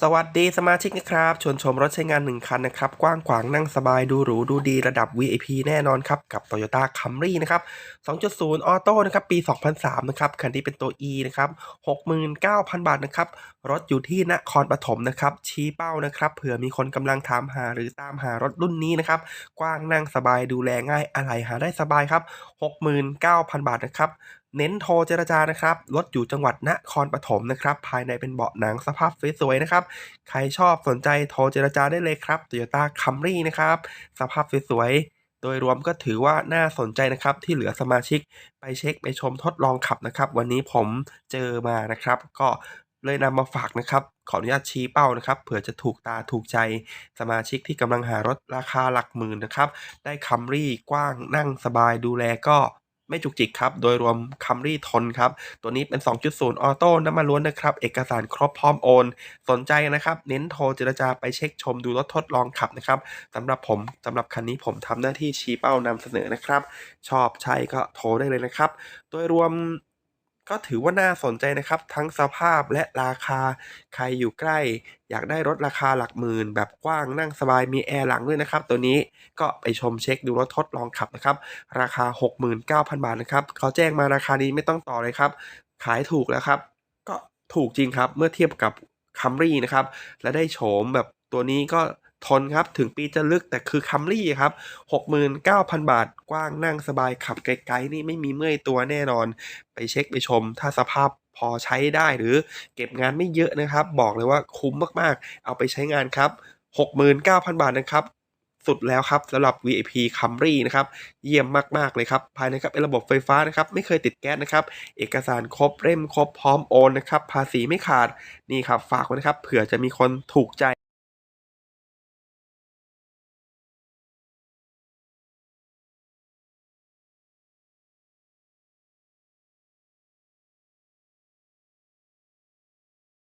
สวัสดีสมาชิกนะครับชวนชมรถใช้งาน 1 คันนะครับ กว้างขวางนั่งสบายดูหรูดูดีระดับ VIP แน่นอนครับ กับ Toyota Camry นะครับ 2.0 ออโต้นะครับ ปี 2003 นะครับ คันนี้เป็นตัว E นะครับ 69,000 บาทนะครับ รถอยู่ที่นครปฐมนะครับ ชี้เป้านะครับ เผื่อมีคนกำลังถามหาหรือตามหารถรุ่นนี้นะครับ กว้างนั่งสบายดูแลง่ายอะไรหาได้สบายครับ 69,000 บาทนะครับ เน้นโทรเจรจานะครับ รถอยู่จังหวัดนครปฐมนะครับ ภายในเป็นเบาะหนังสภาพสวยๆนะครับ ใครชอบสนใจโทรเจรจาได้เลยครับ Toyota Camry นะครับ สภาพสวยๆ โดยรวมก็ถือว่าน่าสนใจนะครับ ที่เหลือสมาชิกไปเช็คไปชมทดลองขับนะครับ วันนี้ผมเจอมานะครับ ก็เลยนำมาฝากนะครับ ขออนุญาตชี้เป้านะครับ เผื่อจะถูกตาถูกใจสมาชิกที่กำลังหารถราคาหลักหมื่นนะครับ ได้คัมรี่กว้างนั่งสบายดูแลก็ ไม่จุกจิกครับ โดยรวมคัมรี่ทนครับ ตัวนี้เป็น 2.0 ออโต้น้ำมันล้วนนะครับ เอกสารครบพร้อมโอน สนใจนะครับ เน้นโทรเจรจาไปเช็คชมดูรถทดลองขับนะครับสำหรับผมสำหรับคันนี้ผมทำหน้าที่ชี้เป้านำเสนอนะครับ ชอบใช่ก็โทรได้เลยนะครับ โดยรวม ก็ถือว่าน่าสนใจนะครับ ทั้งสภาพและราคาใครอยู่ใกล้ อยากได้รถราคาหลักหมื่น แบบกว้างนั่งสบายมีแอร์หลังด้วยนะครับ ตัวนี้ก็ไปชมเช็คดูรถทดลองขับนะครับ ราคา 69,000 บาทนะครับ เขาแจ้งมาราคานี้ไม่ต้องต่อเลยครับ ขายถูกแล้วครับ ก็ถูกจริงครับเมื่อเทียบกับคัมรี่นะครับ และได้โฉมแบบตัวนี้ก็ ทนครับ ถึงปีจะลึกแต่คือคัมรี่ครับ 69,000 บาทกว้างนั่งสบายขับไกลๆ นี่ไม่มีเมื่อยตัวแน่นอน ไปเช็คไปชม ถ้าสภาพพอใช้ได้หรือเก็บงานไม่เยอะนะครับ บอกเลยว่าคุ้มมากๆ เอาไปใช้งานครับ 69,000 บาทนะครับสุดแล้วครับสำหรับ VIP Camry นะครับ เยี่ยมมาก ๆ เลยครับ ภายในครับเป็นระบบไฟฟ้านะครับ ไม่เคยติดแก๊สนะครับ เอกสารครบเล่มครบพร้อมโอนนะครับ ภาษีไม่ขาดนี่ครับ ฝากไว้นะครับ เผื่อจะมีคนถูกใจ